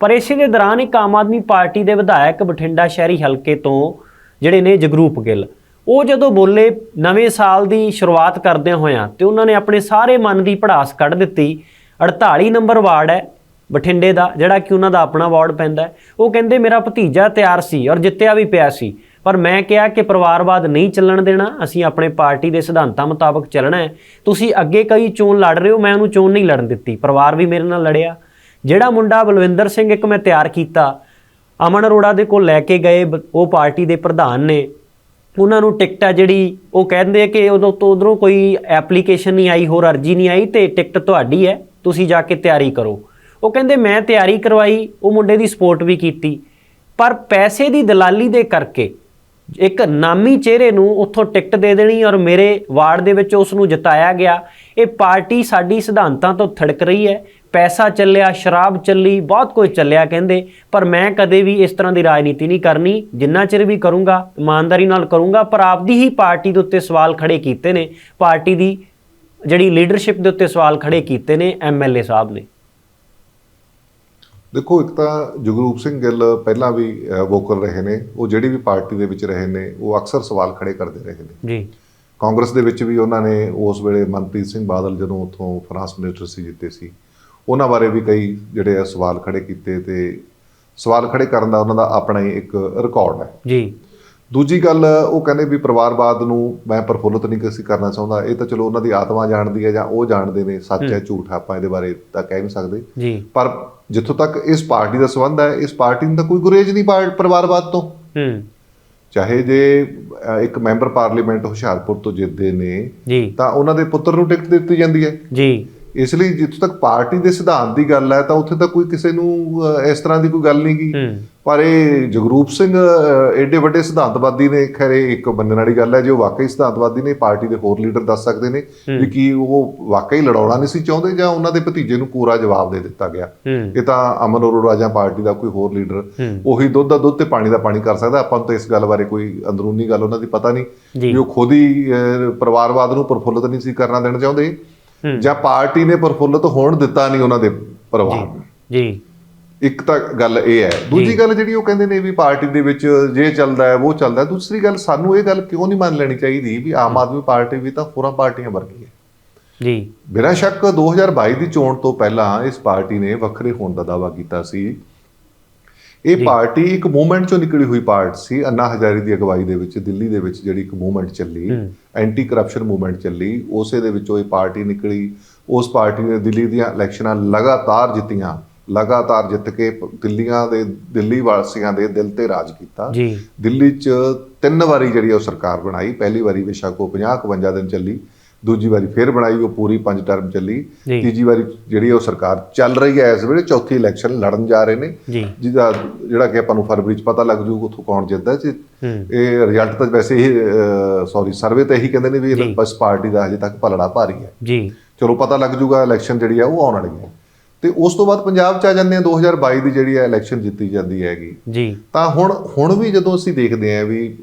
ਪਰ ਇਸੇ ਦੇ ਦੌਰਾਨ ਇੱਕ ਆਮ ਆਦਮੀ ਪਾਰਟੀ ਦੇ ਵਿਧਾਇਕ ਬਠਿੰਡਾ ਸ਼ਹਿਰੀ ਹਲਕੇ ਤੋਂ ਜਿਹੜੇ ਨੇ ਜਗਰੂਪ ਗਿੱਲ, ਉਹ ਜਦੋਂ ਬੋਲੇ, ਨਵੇਂ ਸਾਲ ਦੀ ਸ਼ੁਰੂਆਤ ਕਰਦਿਆਂ ਹੋਇਆਂ ਤੇ ਉਹਨਾਂ ਨੇ ਆਪਣੇ ਸਾਰੇ ਮਨ ਦੀ ਭੜਾਸ ਕੱਢ ਦਿੱਤੀ। 48 ਨੰਬਰ ਵਾਰਡ ਹੈ ਬਠਿੰਡੇ ਦਾ, ਜਿਹੜਾ ਕਿ ਉਹਨਾਂ ਦਾ ਆਪਣਾ ਵਾਰਡ ਪੈਂਦਾ ਉਹ ਕਹਿੰਦੇ, ਮੇਰਾ ਭਤੀਜਾ ਤਿਆਰ ਸੀ ਔਰ ਜਿੱਤਿਆ ਵੀ ਪਿਆ ਸੀ, ਪਰ ਮੈਂ ਕਿਹਾ ਕਿ ਪਰਿਵਾਰਵਾਦ ਨਹੀਂ ਚੱਲਣ ਦੇਣਾ, ਅਸੀਂ ਆਪਣੇ ਪਾਰਟੀ ਦੇ ਸਿਧਾਂਤਾਂ ਮੁਤਾਬਕ ਚੱਲਣਾ ਹੈ। ਤੁਸੀਂ ਅੱਗੇ ਕਈ ਚੋਣ ਲੜ ਰਹੇ ਹੋ, ਮੈਂ ਉਹਨੂੰ ਚੋਣ ਨਹੀਂ ਲੜਨ ਦਿੱਤੀ। ਪਰਿਵਾਰ ਵੀ ਮੇਰੇ ਨਾਲ ਲੜਿਆ ਜਿਹੜਾ ਮੁੰਡਾ ਬਲਵਿੰਦਰ ਸਿੰਘ ਇੱਕ ਮੈਂ ਤਿਆਰ ਕੀਤਾ, ਅਮਨ ਅਰੋੜਾ ਦੇ ਕੋਲ ਲੈ ਕੇ ਗਏ, ਬ- ਉਹ ਪਾਰਟੀ ਦੇ ਪ੍ਰਧਾਨ ਨੇ। ਉਹਨਾਂ ਨੂੰ ਟਿਕਟ ਆ ਜਿਹੜੀ, ਉਹ ਕਹਿੰਦੇ ਕਿ ਉਦੋਂ ਤੋਂ ਉਧਰੋਂ ਕੋਈ ਐਪਲੀਕੇਸ਼ਨ ਨਹੀਂ ਆਈ, ਹੋਰ ਅਰਜੀ ਨਹੀਂ ਆਈ ਤੇ ਟਿਕਟ ਤੁਹਾਡੀ ਹੈ, ਤੁਸੀਂ ਜਾ ਕੇ ਤਿਆਰੀ ਕਰੋ। ਉਹ ਕਹਿੰਦੇ, ਮੈਂ ਤਿਆਰੀ ਕਰਵਾਈ, ਉਹ ਮੁੰਡੇ ਦੀ ਸਪੋਰਟ ਵੀ ਕੀਤੀ। ਪਰ ਪੈਸੇ ਦੀ ਦਲਾਲੀ ਦੇ ਕਰਕੇ ਇੱਕ ਨਾਮੀ ਚਿਹਰੇ ਨੂੰ ਉੱਥੋਂ ਟਿਕਟ ਦੇ ਦੇਣੀ ਔਰ ਮੇਰੇ ਵਾਰਡ ਦੇ ਵਿੱਚ ਉਸ ਨੂੰ ਜਿਤਾਇਆ ਗਿਆ। ਇਹ ਪਾਰਟੀ ਸਾਡੀ ਸਿਧਾਂਤਾਂ ਤੋਂ ਥੜਕ ਰਹੀ ਹੈ ਪੈਸਾ ਚੱਲਿਆ ਸ਼ਰਾਬ ਚੱਲੀ ਬਹੁਤ ਕੁਝ ਚੱਲਿਆ ਕਹਿੰਦੇ। ਪਰ ਮੈਂ ਕਦੇ ਵੀ ਇਸ ਤਰ੍ਹਾਂ ਦੀ ਰਾਜਨੀਤੀ ਨਹੀਂ ਕਰਨੀ। ਜਿੰਨਾ ਚਿਰ ਵੀ ਕਰੂੰਗਾ ਇਮਾਨਦਾਰੀ ਨਾਲ ਕਰੂੰਗਾ ਪਰ ਆਪਦੀ ਹੀ ਪਾਰਟੀ ਦੇ ਉੱਤੇ ਸਵਾਲ ਖੜੇ ਕੀਤੇ ਨੇ। ਪਾਰਟੀ ਦੀ ਜਿਹੜੀ ਲੀਡਰਸ਼ਿਪ ਦੇ ਉੱਤੇ ਸਵਾਲ ਖੜੇ ਕੀਤੇ ਨੇ ਐਮਐਲਏ ਸਾਹਿਬ ਨੇ। ਦੇਖੋ ਇੱਕ ਤਾਂ ਜਗਰੂਪ ਸਿੰਘ ਗਿੱਲ ਪਹਿਲਾਂ ਵੀ ਵੋਕਲ ਰਹੇ ਨੇ। ਉਹ ਜਿਹੜੀ ਵੀ ਪਾਰਟੀ ਦੇ ਵਿੱਚ ਰਹੇ ਨੇ ਉਹ ਅਕਸਰ ਸਵਾਲ ਖੜੇ ਕਰਦੇ ਰਹੇ ਨੇ। ਜੀ। ਕਾਂਗਰਸ ਦੇ ਵਿੱਚ ਵੀ ਉਹਨਾਂ ਨੇ ਉਸ ਵੇਲੇ ਮਨਪ੍ਰੀਤ ਸਿੰਘ ਬਾਦਲ ਜਦੋਂ ਉੱਥੋਂ ਫਰਾਂਸ ਮਿਨਿਸਟਰ ਸੀ ਜਿੱਤੇ ਸੀ। ਉਹਨਾਂ ਬਾਰੇ ਵੀ ਕਈ ਜਿਹੜੇ ਆ ਸਵਾਲ ਖੜੇ ਕੀਤੇ ਤੇ ਸਵਾਲ ਖੜੇ ਕਰਨ ਦਾ ਉਹਨਾਂ ਦਾ ਆਪਣਾ ਹੀ ਇੱਕ ਰਿਕਾਰਡ ਹੈ। ਜੀ। ਦੂਜੀ ਗੱਲ ਉਹ ਕਹਿੰਦੇ ਵੀ ਪਰਿਵਾਰਵਾਦ ਨੂੰ ਮੈਂ ਪ੍ਰਫੁੱਲਤ ਨਹੀਂ ਕਿਸੇ ਕਰਨਾ ਚਾਹੁੰਦਾ। ਇਹ ਤਾਂ ਚਲੋ ਉਹਨਾਂ ਦੀ ਆਤਮਾ ਜਾਣਦੀ ਹੈ ਜਾਂ ਉਹ ਜਾਣਦੇ ਨੇ ਸੱਚ ਹੈ। ਝੂਠ ਹੈ ਆਪਾਂ ਇਹਦੇ ਬਾਰੇ ਤਾਂ ਕਹਿ ਨਹੀਂ ਸਕਦੇ। ਜੀ। ਪਰ ਜਿੱਥੋਂ ਤੱਕ ਇਸ ਪਾਰਟੀ ਦਾ ਸੰਬੰਧ ਹੈ ਇਸ ਪਾਰਟੀ ਨੂੰ ਤਾਂ ਕੋਈ ਗੁਰੇਜ ਨਹੀਂ ਪਾਰ- ਪਰਿਵਾਰਵਾਦ ਤੋਂ। ਹੂੰ। ਚਾਹੇ ਜੇ ਇੱਕ ਮੈਂਬਰ ਪਾਰਲੀਮੈਂਟ ਹੁਸ਼ਿਆਰਪੁਰ ਤੋਂ ਜਿੱਤਦੇ ਨੇ ਜੀ। ਤਾਂ ਉਹਨਾਂ ਦੇ ਪੁੱਤਰ ਨੂੰ ਟਿਕਟ ਦਿੱਤੀ ਜਾਂਦੀ ਹੈ। ਜੀ। ਇਸ ਲਈ ਜਿੱਥੋਂ ਤੱਕ ਪਾਰਟੀ ਦੇ ਸਿਧਾਂਤ ਦੀ ਗੱਲ ਹੈ ਤਾਂ ਉੱਥੇ ਤਾਂ ਕੋਈ ਕਿਸੇ ਨੂੰ ਇਸ ਤਰ੍ਹਾਂ ਦੀ ਕੋਈ ਗੱਲ ਨਹੀਂ ਗੀ ਹੂੰ ਪਰ ਇਹ ਜਗਰੂਪ ਸਿੰਘ ਐਡੇ ਵੱਡੇ ਸਿਧਾਂਤਵਾਦੀ ਨੇ ਖਰੇ ਇੱਕ ਮੰਨਣ ਵਾਲੀ ਗੱਲ ਹੈ ਜੇ ਉਹ ਵਾਕਈ ਸਿਧਾਂਤਵਾਦੀ ਨੇ ਪਾਰਟੀ ਦੇ ਹੋਰ ਲੀਡਰ ਦੱਸ ਸਕਦੇ ਨੇ ਵੀ ਕੀ ਉਹ ਵਾਕਈ ਲੜਾਉਣਾ ਨਹੀਂ ਸੀ ਚਾਹੁੰਦੇ ਜਾਂ ਉਹਨਾਂ ਦੇ ਭਤੀਜੇ ਨੂੰ ਪੂਰਾ ਜਵਾਬ ਦੇ ਦਿੱਤਾ ਗਿਆ ਇਹ ਤਾਂ ਅਮਨ ਅਰੋੜਾ ਜਾਂ ਪਾਰਟੀ ਦਾ ਕੋਈ ਹੋਰ ਲੀਡਰ। ਉਹੀ ਦੁੱਧ ਦਾ ਦੁੱਧ ਤੇ ਪਾਣੀ ਦਾ ਪਾਣੀ ਕਰ ਸਕਦਾ ਆਪਾਂ ਨੂੰ ਤਾਂ ਇਸ ਗੱਲ ਬਾਰੇ ਕੋਈ ਅੰਦਰੂਨੀ ਗੱਲ ਉਹਨਾਂ ਦੀ ਪਤਾ ਨਹੀਂ। ਵੀ ਉਹ ਖੁਦ ਹੀ ਪਰਿਵਾਰਵਾਦ ਨੂੰ ਪ੍ਰਫੁੱਲਤ ਨਹੀਂ ਸੀ ਕਰਨਾ ਦੇਣਾ ਚਾਹੁੰਦੇ। ਜਾਂ ਪਾਰਟੀ ਨੇ ਪ੍ਰਫੁੱਲਤ ਹੋਣ ਦਿੱਤਾ ਨਹੀਂ ਉਹਨਾਂ ਦੇ ਪਰਿਵਾਰ ਨੂੰ। ਜੀ। ਇੱਕ ਤਾਂ ਗੱਲ ਇਹ ਹੈ। ਦੂਜੀ ਗੱਲ ਜਿਹੜੀ ਉਹ ਕਹਿੰਦੇ ਨੇ ਵੀ ਪਾਰਟੀ ਦੇ ਵਿੱਚ ਜੇ ਚੱਲਦਾ ਹੈ ਉਹ ਚੱਲਦਾ ਹੈ। ਦੂਸਰੀ ਗੱਲ ਸਾਨੂੰ ਇਹ ਗੱਲ ਕਿਉਂ ਨਹੀਂ ਮੰਨ ਲੈਣੀ ਚਾਹੀਦੀ ਵੀ ਆਮ ਆਦਮੀ ਪਾਰਟੀ ਵੀ ਤਾਂ ਹੋਰਾਂ ਪਾਰਟੀਆਂ ਵਰਗੀ ਹੈ। ਜੀ। ਬਿਨਾਂ ਸ਼ੱਕ 2022 ਦੀ ਚੋਣ ਤੋਂ ਪਹਿਲਾਂ ਇਸ ਪਾਰਟੀ ਨੇ ਵੱਖਰੇ ਹੋਣ ਦਾ ਦਾਅਵਾ ਕੀਤਾ ਸੀ। ਇਹ ਪਾਰਟੀ ਇੱਕ ਮੂਵਮੈਂਟ ਚੋਂ ਨਿਕਲੀ ਹੋਈ ਪਾਰਟੀ ਸੀ ਅੰਨਾ ਹਜ਼ਾਰੀ ਦੀ ਅਗਵਾਈ ਦੇ ਵਿੱਚ ਦਿੱਲੀ ਦੇ ਵਿੱਚ ਜਿਹੜੀ ਇੱਕ ਮੂਵਮੈਂਟ ਚੱਲੀ ਐਂਟੀ ਕਰਪਸ਼ਨ ਮੂਵਮੈਂਟ ਚੱਲੀ ਉਸੇ ਦੇ ਵਿੱਚੋਂ ਇਹ ਪਾਰਟੀ ਨਿਕਲੀ। ਉਸ ਪਾਰਟੀ ਨੇ ਦਿੱਲੀ ਦੀਆਂ ਇਲੈਕਸ਼ਨਾਂ ਲਗਾਤਾਰ ਜਿੱਤੀਆਂ ਲਗਾਤਾਰ ਜਿੱਤ ਕੇ ਦਿੱਲੀਆਂ ਦੇ ਦਿੱਲੀ ਵਾਸੀਆਂ ਦੇ ਦਿਲ ਤੇ ਰਾਜ ਕੀਤਾ। ਜੀ। ਦਿੱਲੀ 'ਚ ਤਿੰਨ ਵਾਰੀ ਜਿਹੜੀ ਉਹ ਸਰਕਾਰ ਬਣਾਈ ਪਹਿਲੀ ਵਾਰੀ ਬੇਸ਼ੱਕ ਉਹ 50 51 ਦਿਨ ਚੱਲੀ ਦੂਜੀ ਵਾਰੀ ਫੇਰ ਬਣਾਈ ਉਹ ਪੂਰੀ ਪੰਜ ਟਰਮ ਚੱਲੀ। ਤੀਜੀ ਵਾਰੀ ਜਿਹੜੀ ਉਹ ਸਰਕਾਰ ਚੱਲ ਰਹੀ ਹੈ ਇਸ ਵੇਲੇ ਚੌਥੀ ਇਲੈਕਸ਼ਨ ਲੜਨ ਜਾ ਰਹੇ ਨੇ। ਜਿਹਦਾ ਜਿਹੜਾ ਕਿ ਆਪਾਂ ਨੂੰ ਫਰਵਰੀ 'ਚ ਪਤਾ ਲੱਗ ਜੂ ਉੱਥੋਂ ਕੌਣ ਜਿੱਤਦਾ ਜੀ। ਹੂੰ। ਇਹ ਰਿਜ਼ਲਟ ਤਾਂ ਵੈਸੇ ਹੀ ਸੌਰੀ ਸਰਵੇ ਤਾਂ ਇਹੀ ਕਹਿੰਦੇ ਨੇ ਵੀ ਬਸ ਪਾਰਟੀ ਦਾ ਹਜੇ ਤੱਕ ਪਲੜਾ ਭਾਰੀ ਹੈ। ਜੀ। ਚਲੋ ਪਤਾ ਲੱਗ ਜੂਗਾ ਇਲੈਕਸ਼ਨ ਜਿਹੜੀ ਆ ਉਹ ਆਉਣ ਵਾਲੀ ਹੈ। ਤੇ ਉਸ ਤੋਂ ਬਾਅਦ ਪੰਜਾਬ 'ਚ ਆ ਜਾਂਦੇ ਆ 2022 ਦੀ ਜਿਹੜੀ ਹੈ ਇਲੈਕਸ਼ਨ ਜਿੱਤੀ ਜਾਂਦੀ ਹੈਗੀ। ਜੀ। ਤਾਂ ਹੁਣ ਹੁਣ ਵੀ ਜਦੋਂ ਅਸੀਂ ਦੇਖਦੇ ਆਂ ਵੀ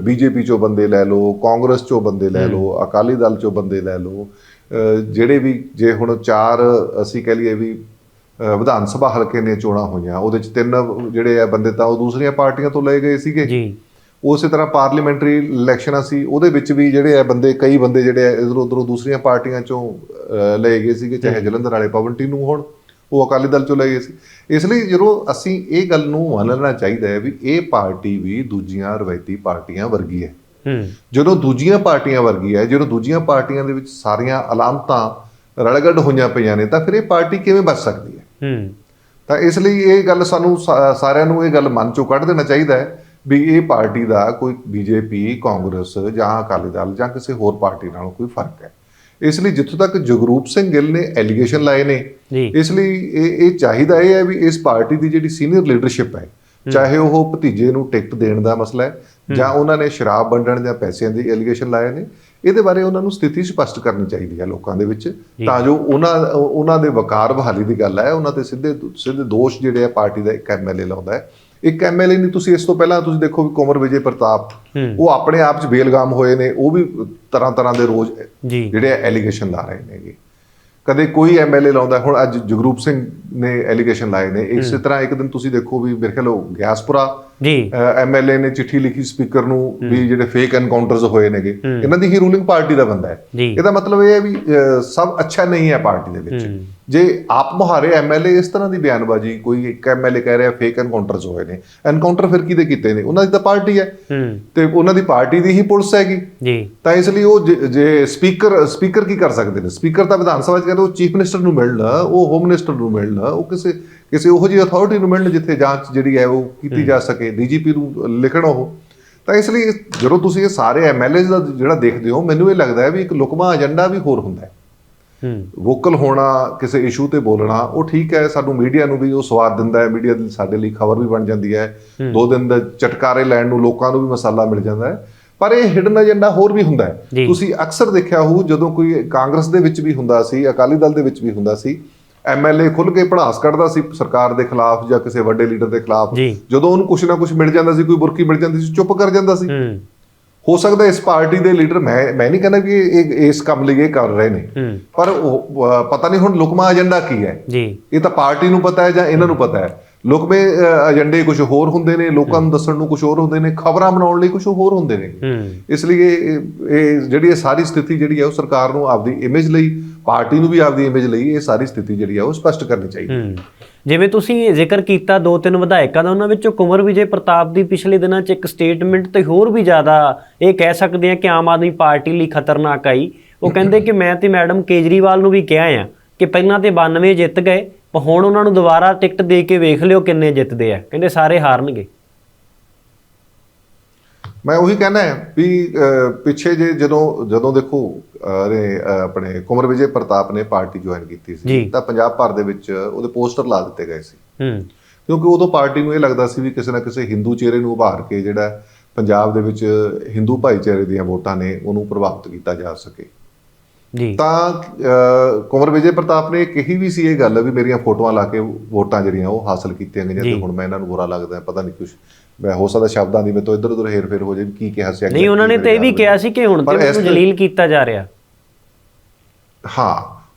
ਬੀਜੇਪੀ ਚੋਂ ਬੰਦੇ ਲੈ ਲਓ ਕਾਂਗਰਸ ਚੋਂ ਬੰਦੇ ਲੈ ਲਓ ਅਕਾਲੀ ਦਲ ਚੋਂ ਬੰਦੇ ਲੈ ਲਓ ਜਿਹੜੇ ਵੀ ਜੇ ਹੁਣ ਚਾਰ ਅਸੀਂ ਕਹਿ ਲਈਏ ਵੀ ਵਿਧਾਨ ਸਭਾ ਹਲਕੇ ਦੀਆਂ ਚੋਣਾਂ ਹੋਈਆਂ ਉਹਦੇ ਚ ਤਿੰਨ ਜਿਹੜੇ ਆ ਬੰਦੇ ਤਾਂ ਉਹ ਦੂਸਰੀਆਂ ਪਾਰਟੀਆਂ ਤੋਂ ਲਏ ਗਏ ਸੀਗੇ। ਜੀ। ਉਸੇ ਤਰ੍ਹਾਂ ਪਾਰਲੀਮੈਂਟਰੀ ਇਲੈਕਸ਼ਨਾਂ ਸੀ ਉਹਦੇ ਵਿੱਚ ਵੀ ਜਿਹੜੇ ਆ ਬੰਦੇ ਕਈ ਬੰਦੇ ਜਿਹੜੇ ਆ ਇਧਰ ਉਧਰੋਂ ਦੂਸਰੀਆਂ ਪਾਰਟੀਆਂ ਚੋਂ ਲਏ ਗਏ ਸੀਗੇ ਚਾਹੇ ਜਲੰਧਰ ਵਾਲੇ ਪਵਨ ਟੀਨੂ ਹੋਣ ਉਹ ਅਕਾਲੀ ਦਲ ਚੋਂ ਲਏ ਗਏ ਸੀ। ਇਸ ਲਈ ਜਦੋਂ ਅਸੀਂ ਇਹ ਗੱਲ ਨੂੰ ਮੰਨਣਾ ਚਾਹੀਦਾ ਹੈ ਵੀ ਇਹ ਪਾਰਟੀ ਵੀ ਦੂਜੀਆਂ ਰਵਾਇਤੀ ਪਾਰਟੀਆਂ ਵਰਗੀ ਹੈ। ਜਦੋਂ ਦੂਜੀਆਂ ਪਾਰਟੀਆਂ ਵਰਗੀ ਹੈ ਜਦੋਂ ਦੂਜੀਆਂ ਪਾਰਟੀਆਂ ਦੇ ਵਿੱਚ ਸਾਰੀਆਂ ਅਲਾਮਤਾਂ ਰਲਗੱਡ ਹੋਈਆਂ ਪਈਆਂ ਨੇ ਤਾਂ ਫਿਰ ਇਹ ਪਾਰਟੀ ਕਿਵੇਂ ਬਚ ਸਕਦੀ ਹੈ? ਤਾਂ ਇਸ ਲਈ ਇਹ ਗੱਲ ਸਾਨੂੰ ਸਾਰਿਆਂ ਨੂੰ ਇਹ ਗੱਲ ਮਨ ਚੋਂ ਕੱਢ ਦੇਣਾ ਚਾਹੀਦਾ ਹੈ ਵੀ ਇਹ ਪਾਰਟੀ ਦਾ ਕੋਈ ਬੀਜੇਪੀ ਕਾਂਗਰਸ ਜਾਂ ਅਕਾਲੀ ਦਲ ਜਾਂ ਕਿਸੇ ਹੋਰ ਪਾਰਟੀ ਨਾਲੋਂ ਕੋਈ ਫ਼ਰਕ ਹੈ। ਇਸ ਲਈ ਜਿੱਥੋਂ ਤੱਕ ਜਗਰੂਪ ਸਿੰਘ ਗਿੱਲ ਨੇ ਐਲੀਗੇਸ਼ਨ ਲਾਏ ਨੇ ਇਸ ਲਈ ਇਹ ਇਹ ਚਾਹੀਦਾ ਇਹ ਹੈ ਵੀ ਇਸ ਪਾਰਟੀ ਦੀ ਜਿਹੜੀ ਸੀਨੀਅਰ ਲੀਡਰਸ਼ਿਪ ਹੈ ਚਾਹੇ ਉਹ ਭਤੀਜੇ ਨੂੰ ਟਿਕਟ ਦੇਣ ਦਾ ਮਸਲਾ ਹੈ ਜਾਂ ਉਹਨਾਂ ਨੇ ਸ਼ਰਾਬ ਵੰਡਣ ਜਾਂ ਪੈਸਿਆਂ ਦੀ ਐਲੀਗੇਸ਼ਨ ਲਾਏ ਨੇ ਇਹਦੇ ਬਾਰੇ ਉਹਨਾਂ ਨੂੰ ਸਥਿਤੀ ਸਪਸ਼ਟ ਕਰਨੀ ਚਾਹੀਦੀ ਹੈ ਲੋਕਾਂ ਦੇ ਵਿੱਚ ਤਾਂ ਜੋ ਉਹਨਾਂ ਉਹਨਾਂ ਦੇ ਵਕਾਰ ਬਹਾਲੀ ਦੀ ਗੱਲ ਹੈ ਉਹਨਾਂ ਤੇ ਸਿੱਧੇ ਸਿੱਧੇ ਦੋਸ਼ ਜਿਹੜੇ ਆ ਪਾਰਟੀ ਦਾ ਇੱਕ ਐਮਐਲਏ ਲਾਉਂਦਾ ਹੈ ਇੱਕ ਐਮਐਲਏ ਨਹੀਂ ਤੁਸੀਂ ਇਸ ਤੋਂ ਪਹਿਲਾਂ ਤੁਸੀਂ ਦੇਖੋ ਵੀ ਕੁਮਰ ਵਿਜੇ ਪ੍ਰਤਾਪ। ਉਹ ਆਪਣੇ ਆਪ 'ਚ ਬੇਲਗਾਮ ਹੋਏ ਨੇ ਉਹ ਵੀ ਤਰ੍ਹਾਂ ਤਰ੍ਹਾਂ ਦੇ ਰੋਜ਼ ਜਿਹੜੇ ਐਲੀਗੇਸ਼ਨ ਲਾ ਰਹੇ ਨੇਗੇ ਕਦੇ ਕੋਈ ਐਮਐਲਏ ਲਾਉਂਦਾ ਹੁਣ ਅੱਜ ਜਗਰੂਪ ਸਿੰਘ ਨੇ ਐਲੀਗੇਸ਼ਨ ਲਾਏ ਨੇ। ਇਸੇ ਤਰ੍ਹਾਂ ਇੱਕ ਦਿਨ ਤੁਸੀਂ ਦੇਖੋ ਵੀ ਮੇਰੇ ਖਿਆਲ ਉਹ ਗਿਆਸਪੁਰਾ ਜੀ। ਐਮਐਲਏ ਨੇ ਚਿੱਠੀ ਲਿਖੀ ਸਪੀਕਰ ਨੂੰ ਵੀ ਜਿਹੜੇ ਫੇਕ ਐਨਕਾਊਂਟਰਸ ਹੋਏ ਨੇਗੇ। ਇਹਨਾਂ ਦੀ ਹੀ ਰੂਲਿੰਗ ਪਾਰਟੀ ਦਾ ਬੰਦਾ ਹੈ। ਇਹਦਾ ਮਤਲਬ ਇਹ ਹੈ ਵੀ ਸਭ ਅੱਛਾ ਨਹੀਂ ਹੈ ਪਾਰਟੀ ਦੇ ਵਿੱਚ। ਜੇ ਆਪ ਮੁਹਾਰੇ ਐਮਐਲਏ ਇਸ ਤਰ੍ਹਾਂ ਦੀ ਬਿਆਨਬਾਜ਼ੀ ਕੋਈ ਇੱਕ ਐਮਐਲਏ ਕਹਿ ਰਿਹਾ ਫੇਕ ਐਨਕਾਊਂਟਰਸ ਹੋਏ ਨੇ। ਐਨਕਾਊਂਟਰ ਫਿਰ ਕਿਹਦੇ ਕੀਤੇ ਨੇ? ਉਹਨਾਂ ਦੀ ਤਾਂ ਪਾਰਟੀ ਹੈ। ਤੇ ਉਹਨਾਂ ਦੀ ਪਾਰਟੀ ਦੀ ਹੀ ਪੁਲਿਸ ਹੈਗੀ। ਜੀ। ਤਾਂ ਇਸ ਲਈ ਉਹ ਜੇ ਸਪੀਕਰ ਸਪੀਕਰ ਕੀ ਕਰ ਸਕਦੇ ਨੇ? ਸਪੀਕਰ ਤਾਂ ਵਿਧਾਨ ਸਭਾ ਚ ਕਹਿੰਦੇ ਉਹ ਚੀਫ ਮਿਨਿਸਟਰ ਨੂੰ ਮਿਲਣ ਉਹ ਹੋਮ ਮਿਨਿਸਟਰ ਨੂੰ ਮਿਲਣ ਉਹ ਕਿਸੇ ਕਿਸੇ ਉਹੋ ਜਿਹੀ ਅਥਾਰਟੀ ਨੂੰ ਮਿਲਣ ਜਿੱਥੇ ਜਾਂਚ ਜਿਹੜੀ ਹੈ ਉਹ ਕੀਤੀ ਜਾ ਸਕੇ ਡੀਜੀਪੀ ਨੂੰ ਲਿਖਣ ਉਹ। ਤਾਂ ਇਸ ਲਈ ਜਦੋਂ ਤੁਸੀਂ ਇਹ ਸਾਰੇ ਐਮਐਲਏ ਦਾ ਜਿਹੜਾ ਦੇਖਦੇ ਹੋ ਮੈਨੂੰ ਇਹ ਲੱਗਦਾ ਹੈ ਵੀ ਇੱਕ ਲੁਕਮਾ ਏਜੰਡਾ ਵੀ ਹੋਰ ਹੁੰਦਾ ਹੈ। ਹੂੰ। ਵੋਕਲ ਹੋਣਾ ਕਿਸੇ ਇਸ਼ੂ ਤੇ ਬੋਲਣਾ ਉਹ ਠੀਕ ਹੈ ਸਾਨੂੰ ਮੀਡੀਆ ਨੂੰ ਵੀ ਉਹ ਸਵਾਦ ਦਿੰਦਾ ਹੈ ਮੀਡੀਆ ਦੀ ਸਾਡੇ ਲਈ ਖਬਰ ਵੀ ਬਣ ਜਾਂਦੀ ਹੈ। ਦੋ ਦਿਨ ਦਾ ਚਟਕਾਰੇ ਲੈਣ ਨੂੰ ਲੋਕਾਂ ਨੂੰ ਵੀ ਮਸਾਲਾ ਮਿਲ ਜਾਂਦਾ ਹੈ। ਪਰ ਇਹ ਹਿਡਨ ਏਜੰਡਾ ਹੋਰ ਵੀ ਹੁੰਦਾ। ਹੈ। ਤੁਸੀਂ ਅਕਸਰ ਦੇਖਿਆ ਹੋਊ ਜਦੋਂ ਕੋਈ ਕਾਂਗਰਸ ਦੇ ਵਿੱਚ ਵੀ ਹੁੰਦਾ ਸੀ ਅਕਾਲੀ ਦਲ ਦੇ ਵਿੱਚ ਵੀ ਹੁੰਦਾ ਸੀ ਐਮਐਲਏ ਖੁੱਲ ਕੇ ਪੜਾਸ ਕੱਢਦਾ ਸੀ ਸਰਕਾਰ ਦੇ ਖਿਲਾਫ ਜਾਂ ਕਿਸੇ ਵੱਡੇ ਲੀਡਰ ਦੇ ਖਿਲਾਫ। ਜਦੋਂ ਉਹਨੂੰ ਕੁਝ ਨਾ ਕੁਝ ਮਿਲ ਜਾਂਦਾ ਸੀ ਕੋਈ ਬੁਰਕੀ ਮਿਲ ਜਾਂਦੀ ਸੀ ਚੁੱਪ ਕਰ ਜਾਂਦਾ ਸੀ। ਹੂੰ। ਸਕਦਾ ਇਸ ਪਾਰਟੀ ਦੇ ਲੀਡਰ ਮੈਂ ਮੈਂ ਨਹੀਂ ਕਹਿੰਦਾ ਵੀ ਇਹ ਇਸ ਕੰਮ ਲਈ ਇਹ ਕਰ ਰਹੇ ਨੇ। ਪਰ ਪਤਾ ਨਹੀਂ ਹੁਣ ਲੁਕਮਾ ਏਜੰਡਾ ਕੀ ਹੈ। ਜੀ। ਇਹ ਤਾਂ ਪਾਰਟੀ ਨੂੰ ਪਤਾ ਹੈ ਜਾਂ ਇਹਨਾਂ ਨੂੰ ਪਤਾ ਹੈ। ਲੁਕਮੇ ਏਜੰਡੇ ਕੁਝ ਹੋਰ ਹੁੰਦੇ ਨੇ ਲੋਕਾਂ ਨੂੰ ਦੱਸਣ ਨੂੰ ਕੁਝ ਹੋਰ ਹੁੰਦੇ ਨੇ ਖਬਰਾਂ ਬਣਾਉਣ ਲਈ ਕੁਝ ਹੋਰ ਹੁੰਦੇ ਨੇ। ਇਸ ਲਈ ਇਹ ਜਿਹੜੀ ਇਹ ਸਾਰੀ ਸਥਿਤੀ ਜਿਹੜੀ ਹੈ ਉਹ ਸਰਕਾਰ ਨੂੰ ਆਪਦੀ ਇਮੇਜ ਲਈ ਪਾਰਟੀ ਨੂੰ ਵੀ ਆਪਦੀ ਇਮੇਜ ਲਈ ਇਹ ਸਾਰੀ ਸਥਿਤੀ ਜਿਹੜੀ ਹੈ ਉਹ ਸਪਸ਼ਟ ਕਰਨੀ ਚਾਹੀਦੀ ਜਿਵੇਂ ਤੁਸੀਂ ਜ਼ਿਕਰ ਕੀਤਾ ਦੋ ਤਿੰਨ ਵਿਧਾਇਕਾਂ ਦਾ ਉਹਨਾਂ ਵਿੱਚੋਂ ਕੁੰਵਰ ਵਿਜੇ ਪ੍ਰਤਾਪ ਦੀ ਪਿਛਲੇ ਦਿਨਾਂ 'ਚ ਇੱਕ ਸਟੇਟਮੈਂਟ ਤੇ ਹੋਰ ਵੀ ਜ਼ਿਆਦਾ ਇਹ ਕਹਿ ਸਕਦੇ ਆ ਕਿ ਆਮ ਆਦਮੀ ਪਾਰਟੀ ਲਈ ਖਤਰਨਾਕ ਆਈ। ਉਹ ਕਹਿੰਦੇ ਕਿ ਮੈਂ ਤੇ ਮੈਡਮ ਕੇਜਰੀਵਾਲ ਨੂੰ ਵੀ ਕਿਹਾ ਆ ਕਿ ਪਹਿਲਾਂ ਤੇ 92 ਜਿੱਤ ਗਏ ਪਰ ਹੁਣ ਉਹਨਾਂ ਨੂੰ ਦੁਬਾਰਾ ਟਿਕਟ ਦੇ ਕੇ ਵੇਖ ਲਿਓ ਕਿੰਨੇ ਜਿੱਤਦੇ ਆ। ਕਹਿੰਦੇ ਸਾਰੇ ਹਾਰਨਗੇ। ਮੈਂ ਉਹੀ ਕਹਿਣਾ ਹੈ ਵੀ ਪਿੱਛੇ ਜੇ ਜਦੋਂ ਜਦੋਂ ਦੇਖੋ ਅਹ, ਆਪਣੇ ਕੁਮਰ ਵਿਜੇ ਪ੍ਰਤਾਪ ਨੇ ਪਾਰਟੀ ਜੁਆਇਨ ਕੀਤੀ। ਸੀ ਤਾਂ ਪੰਜਾਬ ਭਰ ਦੇ ਵਿੱਚ ਉਹਦੇ ਪੋਸਟਰ ਲਾ ਦਿੱਤੇ ਗਏ ਸੀ। ਹੂੰ। ਕਿਉਂਕਿ ਉਦੋਂ ਪਾਰਟੀ ਨੂੰ ਇਹ ਲੱਗਦਾ ਸੀ ਵੀ ਕਿਸੇ ਨਾ ਕਿਸੇ ਹਿੰਦੂ ਚਿਹਰੇ ਨੂੰ ਉਭਾਰ ਕੇ ਜਿਹੜਾ ਪੰਜਾਬ ਦੇ ਵਿੱਚ ਹਿੰਦੂ ਭਾਈਚਾਰੇ ਦੀਆਂ ਵੋਟਾਂ ਨੇ ਉਹਨੂੰ ਪ੍ਰਭਾਵਿਤ ਕੀਤਾ ਜਾ ਸਕੇ। ਜੀ। ਤਾਂ ਕੁੰਵਰ ਵਿਜੇ ਪ੍ਰਤਾਪ ਨੇ ਕਹੀ ਵੀ ਸੀ ਇਹ ਗੱਲ ਵੀ ਮੇਰੀਆਂ ਫੋਟੋਆਂ ਲਾ ਕੇ ਵੋਟਾਂ ਜਿਹੜੀਆਂ ਉਹ ਹਾਸਲ ਕੀਤੀਆਂ ਗਈਆਂ ਤੇ ਜੀ। ਹੁਣ ਮੈਂ ਇਹਨਾਂ ਨੂੰ ਬੁਰਾ ਲੱਗਦਾ ਹੈ, ਪਤਾ ਨਹੀਂ ਕੁਝ ਮੈਂ ਹੋ ਸਕਦਾ ਸ਼ਬਦਾਂ ਦੀ ਮੇਰੇ ਤੋਂ ਇੱਧਰ ਉੱਧਰ ਹੇਰ-ਫੇਰ ਹੋ ਜਾਏ ਵੀ ਕੀ ਕਿਹਾ ਸੀ ਨਹੀਂ ਉਹਨਾਂ ਨੇ ਤੇ ਇਹ ਵੀ ਕਿਹਾ ਸੀ ਕਿ ਹੁਣ ਤੇ ਮੈਨੂੰ ਜਲੀਲ ਕੀਤਾ ਜਾ ਰਿਹਾ। ਹਾਂ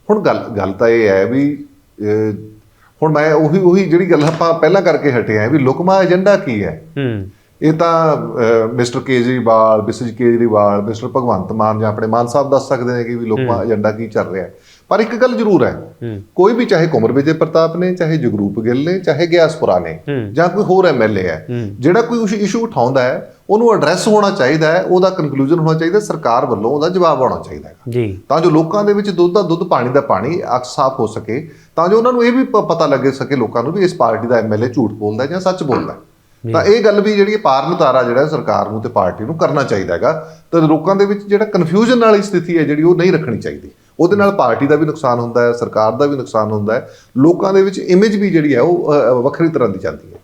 ਹੁਣ ਗੱਲ ਗੱਲ ਤਾਂ ਇਹ ਹੈ ਵੀ ਹੁਣ ਮੈਂ ਉਹੀ ਉਹੀ ਜਿਹੜੀ ਗੱਲ ਆਪਾਂ ਪਹਿਲਾਂ ਕਰਕੇ ਹਟੇ ਆ ਵੀ ਲੁਕਮਾ ਏਜੰਡਾ ਕੀ ਹੈ? ਹੂੰ। ਇਹ ਤਾਂ mister Kejriwal missus Kejriwal mister Bhagwant Mann ਜਾਂ ਆਪਣੇ ਮਾਨ ਸਾਹਿਬ ਦੱਸ ਸਕਦੇ ਨੇ ਕਿ ਵੀ ਲੋਕਮਾ ਏਜੰਡਾ ਕੀ ਚੱਲ ਰਿਹਾ ਹੈ। ਪਰ ਇੱਕ ਗੱਲ ਜ਼ਰੂਰ ਹੈ ਕੋਈ ਵੀ ਚਾਹੇ ਕੁਮਰ ਵਿਜੇ ਪ੍ਰਤਾਪ ਨੇ ਚਾਹੇ ਜਗਰੂਪ ਗਿੱਲ ਨੇ ਚਾਹੇ ਗਿਆਸਪੁਰਾ ਨੇ। ਜਾਂ ਕੋਈ ਹੋਰ ਐਮਐਲਏ ਹੈ। ਜਿਹੜਾ ਕੋਈ ਇਸ਼ੂ ਉਠਾਉਂਦਾ ਹੈ ਉਹਨੂੰ ਐਡਰੈਸ ਹੋਣਾ ਚਾਹੀਦਾ ਹੈ ਉਹਦਾ ਕਨਕਲੂਜਨ ਹੋਣਾ ਚਾਹੀਦਾ ਸਰਕਾਰ ਵੱਲੋਂ ਉਹਦਾ ਜਵਾਬ ਆਉਣਾ ਚਾਹੀਦਾ ਹੈ ਜੀ। ਤਾਂ ਜੋ ਲੋਕਾਂ ਦੇ ਵਿੱਚ ਦੁੱਧ ਦਾ ਦੁੱਧ ਪਾਣੀ ਦਾ ਪਾਣੀ ਅਕ ਸਾਫ਼ ਹੋ ਸਕੇ ਤਾਂ ਜੋ ਉਹਨਾਂ ਨੂੰ ਇਹ ਵੀ ਪਤਾ ਲੱਗੇ ਸਕੇ ਲੋਕਾਂ ਨੂੰ ਵੀ ਇਸ ਪਾਰਟੀ ਦਾ ਐਮਐਲਏ ਝੂਠ ਬੋਲਦਾ ਜਾਂ ਸੱਚ ਬੋਲਦਾ ਤਾਂ ਇਹ ਗੱਲ ਵੀ ਜਿਹੜੀ ਪਾਰਨ ਤਾਰਾ ਜਿਹੜਾ ਸਰਕਾਰ ਨੂੰ ਤੇ ਪਾਰਟੀ ਨੂੰ ਕਰਨਾ ਚਾਹੀਦਾ ਹੈਗਾ। ਤਾਂ ਲੋਕਾਂ ਦੇ ਵਿੱਚ ਜਿਹੜਾ ਕਨਫਿਊਜ਼ਨ ਵਾਲੀ ਸਥਿਤੀ ਹੈ ਜਿਹੜੀ ਉਹ ਨਹੀਂ ਰੱਖਣੀ ਚਾਹੀਦੀ। ਉਹਦੇ ਨਾਲ ਪਾਰਟੀ ਦਾ ਵੀ ਨੁਕਸਾਨ ਹੁੰਦਾ ਹੈ ਸਰਕਾਰ ਦਾ ਵੀ ਨੁਕਸਾਨ ਹੁੰਦਾ ਹੈ। ਲੋਕਾਂ ਦੇ ਵਿੱਚ ਇਮੇਜ ਵੀ ਜਿਹੜੀ ਹੈ ਉਹ ਵੱਖਰੀ ਤਰ੍ਹਾਂ ਦੀ ਜਾਂਦੀ ਹੈ।